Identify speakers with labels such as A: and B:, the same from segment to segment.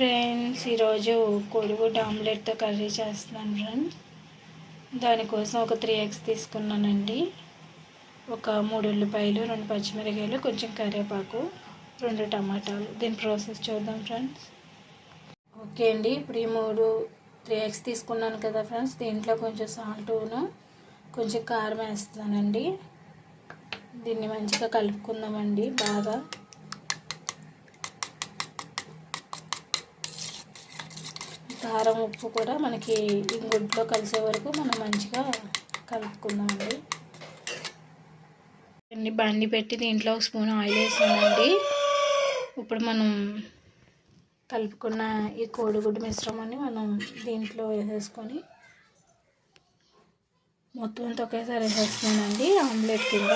A: Friends ఈరోజు కోడిగుడ్డు ఆమ్లెట్తో curry చేస్తున్నాను ఫ్రెండ్స్. దానికోసం ఒక త్రీ ఎగ్స్ తీసుకున్నానండి. ఒక మూడు ఉల్లిపాయలు రెండు పచ్చిమిరకాయలు కొంచెం కరివేపాకు రెండు టమాటాలు. దీని ప్రాసెస్ చూద్దాం ఫ్రెండ్స్. ఓకే అండి ఇప్పుడు ఈ మూడు త్రీ ఎగ్స్ తీసుకున్నాను కదా ఫ్రెండ్స్. దీంట్లో కొంచెం సాల్ట్ను కొంచెం కారం వేస్తానండి దీన్ని మంచిగా కలుపుకుందామండి బాగా. కారం ఉప్పు కూడా మనకి ఈ గుడ్లో కలిసే వరకు మనం మంచిగా కలుపుకుందామండి. అన్ని బండి పెట్టి దీంట్లో ఒక స్పూన్ ఆయిల్ వేసానండి ఇప్పుడు మనం కలుపుకున్న ఈ కోడిగుడ్డు మిశ్రమాన్ని మనం దీంట్లో వేసేసుకొని మొత్తం అంతా ఒకేసారి వేసేస్తున్నానండి ఆమ్లెట్ కింద.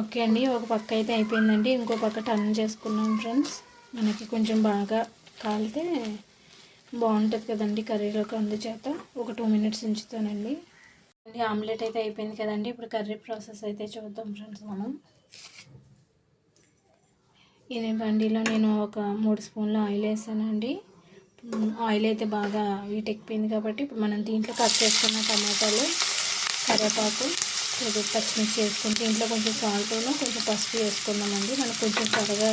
A: ఓకే అండి ఒక పక్క అయితే అయిపోయిందండి. ఇంకో పక్క టర్న్ చేసుకున్నాం ఫ్రెండ్స్ మనకి కొంచెం బాగా కాలితే బాగుంటుంది కదండి కర్రీలోకి అందుచేత. ఒక టూ మినిట్స్ ఉంచుతానండి. ఆమ్లెట్ అయితే అయిపోయింది కదండి. ఇప్పుడు కర్రీ ప్రాసెస్ అయితే చూద్దాం ఫ్రెండ్స్ మనం. ఇది బండిలో నేను ఒక మూడు స్పూన్లు ఆయిల్ వేసానండి. ఆయిల్ అయితే బాగా వీటెక్కిపోయింది కాబట్టి ఇప్పుడు మనం దీంట్లో కట్ చేసుకున్న టమాటాలు కరివేపాకు ఇది పచ్చిమిర్చి వేసుకుంటే ఇంట్లో కొంచెం సాల్ట్ను కొంచెం పసుపు వేసుకుందామండి. మనకు కొంచెం త్వరగా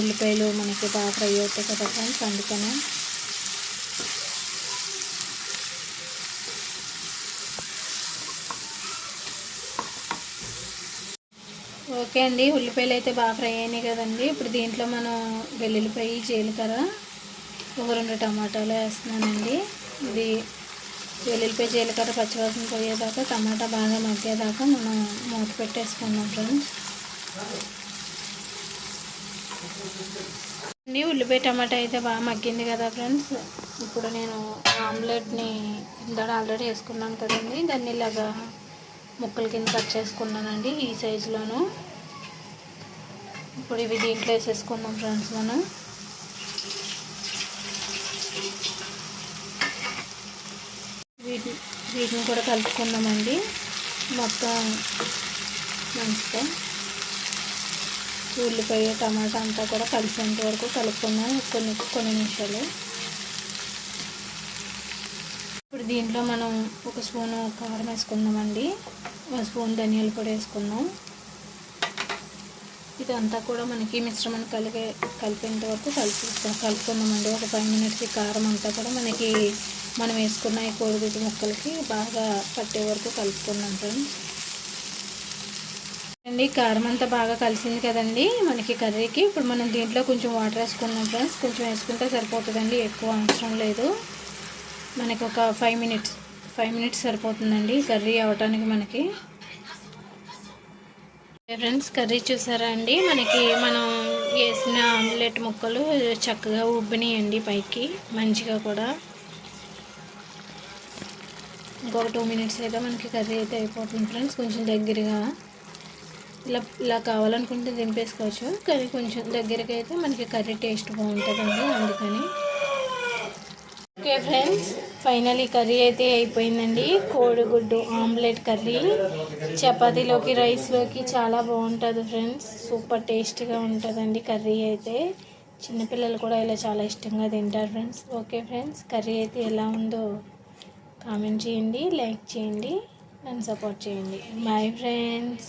A: ఉల్లిపాయలు మనకి బాగా ఫ్రై అవుతాయి కదా ఫ్రెండ్స్ అందుకనే. ఓకే అండి ఉల్లిపాయలు అయితే బాగా ఫ్రై అయినాయి కదండి. ఇప్పుడు దీంట్లో మనం వెల్లుల్లిపాయ జీలకర్ర ఒక రెండు టమాటాలు వేస్తున్నానండి. ఇది వెల్లుల్లిపాయ జీలకర్ర పచ్చివాసన పోయేదాకా టమాటా బాగా మగ్గేదాకా మనం మూత పెట్టేసుకున్నాం ఫ్రెండ్స్. అండి ఉల్లిపాయ టమాటా అయితే బాగా మగ్గింది కదా ఫ్రెండ్స్. ఇప్పుడు నేను ఆమ్లెట్ని ఇందాడ ఆల్రెడీ వేసుకున్నాను కదండి. దాన్ని ఇలాగా ముక్కల కింద కట్ చేసుకున్నానండి ఈ సైజులోను. ఇప్పుడు ఇవి దీంట్లో వేసేసుకుందాం ఫ్రెండ్స్ మనం. వీటిని కూడా కలుపుకున్నామండి మొత్తం మంచిగా ఉల్లిపాయ టమాటా అంతా కూడా కలిసేంత వరకు కలుపుకున్నాను కొన్ని కొన్ని నిమిషాలు. ఇప్పుడు దీంట్లో మనం ఒక స్పూను కారం వేసుకుందామండి. ఒక స్పూన్ ధనియాల పొడి వేసుకుందాం. ఇదంతా కూడా మనకి మిశ్రమం కలిగే కలిపేంత వరకు కలుపు కలుపుకుందామండి. ఒక ఫైవ్ మినిట్స్ కారం అంతా కూడా మనకి మనం వేసుకున్న ఈ కోడిగుడ్డు ముక్కలకి బాగా పట్టే వరకు కలుపుకున్నాం ఫ్రెండ్స్. అండి కారం అంతా బాగా కలిసింది కదండి మనకి కర్రీకి. ఇప్పుడు మనం దీంట్లో కొంచెం వాటర్ వేసుకున్నాం ఫ్రెండ్స్. కొంచెం వేసుకుంటే సరిపోతుందండి ఎక్కువ అవసరం లేదు. మనకి ఒక ఫైవ్ మినిట్స్ ఫైవ్ మినిట్స్ సరిపోతుందండి కర్రీ అవ్వటానికి మనకి. ఫ్రెండ్స్ కర్రీ చూసారా అండి? మనకి మనం వేసిన ఆమ్లెట్ ముక్కలు చక్కగా ఉబ్బినాయండి పైకి మంచిగా కూడా. ఇంకొక టూ మినిట్స్ అయితే మనకి కర్రీ అయితే అయిపోతుంది ఫ్రెండ్స్. కొంచెం దగ్గరగా ఇలా ఇలా కావాలనుకుంటే దింపేసుకోవచ్చు. కానీ కొంచెం దగ్గరగా అయితే మనకి కర్రీ టేస్ట్ బాగుంటుందండి అందుకని. ఓకే ఫ్రెండ్స్ ఫైనల్ ఈ కర్రీ అయితే అయిపోయిందండి. కోడిగుడ్డు ఆమ్లెట్ కర్రీ. చపాతీలోకి రైస్లోకి చాలా బాగుంటుంది ఫ్రెండ్స్. సూపర్ టేస్ట్గా ఉంటుందండి కర్రీ అయితే. చిన్నపిల్లలు కూడా ఇలా చాలా ఇష్టంగా తింటారు ఫ్రెండ్స్. ఓకే ఫ్రెండ్స్ కర్రీ అయితే ఎలా ఉందో కామెంట్ చేయండి లైక్ చేయండి నన్ను సపోర్ట్ చేయండి. Bye friends